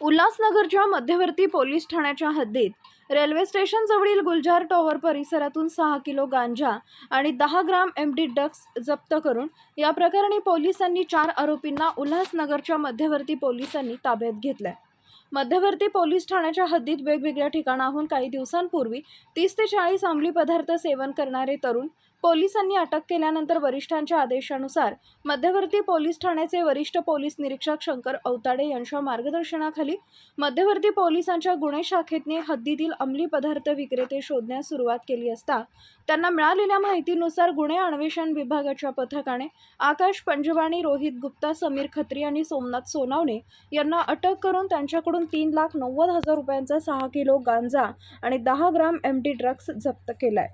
उल्हासनगरच्या मध्यवर्ती पोलीस ठाण्याच्या हद्दीत रेल्वे स्टेशनजवळील गुलजार टॉवर परिसरातून सहा किलो गांजा आणि दहा ग्राम एम डी डक्स जप्त करून या प्रकरणी पोलिसांनी चार आरोपींना उल्हासनगरच्या मध्यवर्ती पोलिसांनी ताब्यात घेतलंय. मध्यवर्ती पोलीस ठाण्याच्या हद्दीत वेगवेगळ्या ठिकाणाहून काही दिवसांपूर्वी तीस ते चाळीस अंमली पदार्थ सेवन करणारे तरुण पोलिसांनी अटक केल्यानंतर वरिष्ठांच्या आदेशानुसार मध्यवर्ती पोलीस ठाण्याचे वरिष्ठ पोलीस निरीक्षक शंकर अवताडे यांच्या मार्गदर्शनाखाली मध्यवर्ती पोलिसांच्या गुन्हे शाखेतने हद्दीतील अंमली पदार्थ विक्रेते शोधण्यास सुरुवात केली असता त्यांना मिळालेल्या माहितीनुसार गुन्हे अन्वेषण विभागाच्या पथकाने आकाश पंजवाणी रोहित गुप्ता समीर खत्री आणि सोमनाथ सोनावणे यांना अटक करून त्यांच्याकडून तीन लाख नव्वद हजार रुपयांचा सहा किलो गांजा आणि दहा ग्राम एम डी ड्रग्स जप्त केलाय.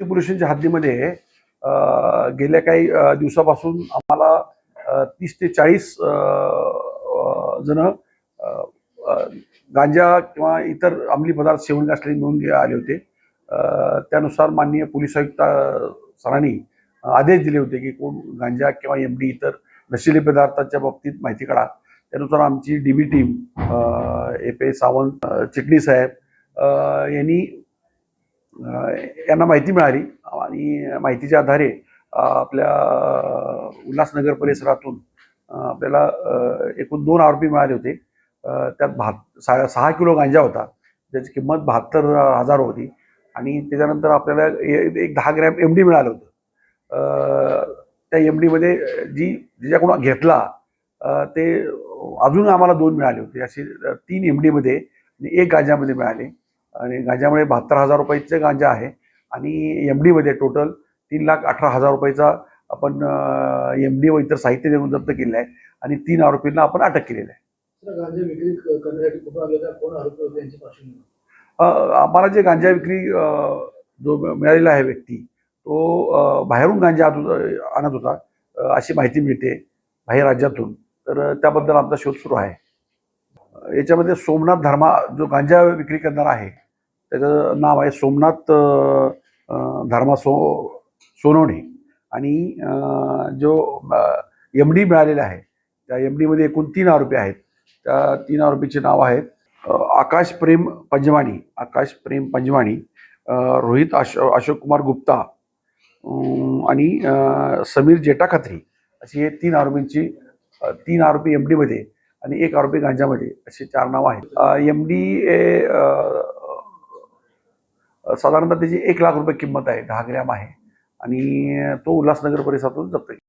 पोल्युशनच्या हद्दीमध्ये गेल्या काही दिवसापासून आम्हाला तीस ते चाळीस जण गांजा किंवा इतर अंमली पदार्थ सेवन असलेले मिळून आले होते. त्यानुसार माननीय पोलीस आयुक्त सरांनी आदेश दिले होते की कोण गांजा किंवा एम डी इतर नशिले पदार्थाच्या बाबतीत माहिती काढा. त्यानुसार आमची D B team A P Sawant अ, चिटणी साहेब यांनी यांना माहिती मिळाली. आणि माहितीच्या आधारे आपल्या उल्हासनगर परिसरातून आपल्याला एकूण दोन आरोपी मिळाले होते. त्यात भात सा सहा किलो गांजा होता. ज्याची किंमत बहात्तर हजार होती. आणि त्याच्यानंतर आपल्याला एक दहा ग्रॅम एम डी मिळालं होतं. त्या एम डीमध्ये जी जिच्याकडून घेतला ते अजून आम्हाला दोन मिळाले होते. असे तीन एम डीमध्ये आणि एक गांजामध्ये मिळाले. आणि गांजामुळे बहात्तर हजार रुपयाचे गांजा आहे. आणि एम डीमध्ये टोटल तीन लाख अठरा हजार रुपयाचा आपण एम डी व इतर साहित्य देऊन जप्त केलेलं आहे. आणि तीन आरोपींना आपण अटक केलेलं आहे. आम्हाला जे गांजा विक्री जो मिळालेला आहे व्यक्ती तो बाहेरून गांजा आणत होता अशी माहिती मिळते बाहेर राज्यातून. तर त्याबद्दल आमचा शोध सुरू आहे. याच्यामध्ये सोमनाथ धर्मा जो गांजा विक्री करणारा आहे त्याचं नाव आहे सोमनाथ धर्मा सो सोनवणे. आणि जो एम डी मिळालेला आहे त्या एम डीमध्ये एकूण तीन आरोपी आहेत. त्या तीन आरोपीचे नाव आहेत आकाश प्रेम पंजवाणी. आकाश प्रेम पंजवाणी रोहित अशो अशोक कुमार गुप्ता आणि समीर जेटा खत्री अशी हे तीन आरोपींची तीन आरोपी एम डीमध्ये आणि एक आरोपी गांजामध्ये असे चार नाव आहेत. एम डी ए साधारणतः त्याची एक लाख रुपये किंमत आहे दहा ग्रॅम आहे. आणि तो उल्हासनगर परिसरातून जप्त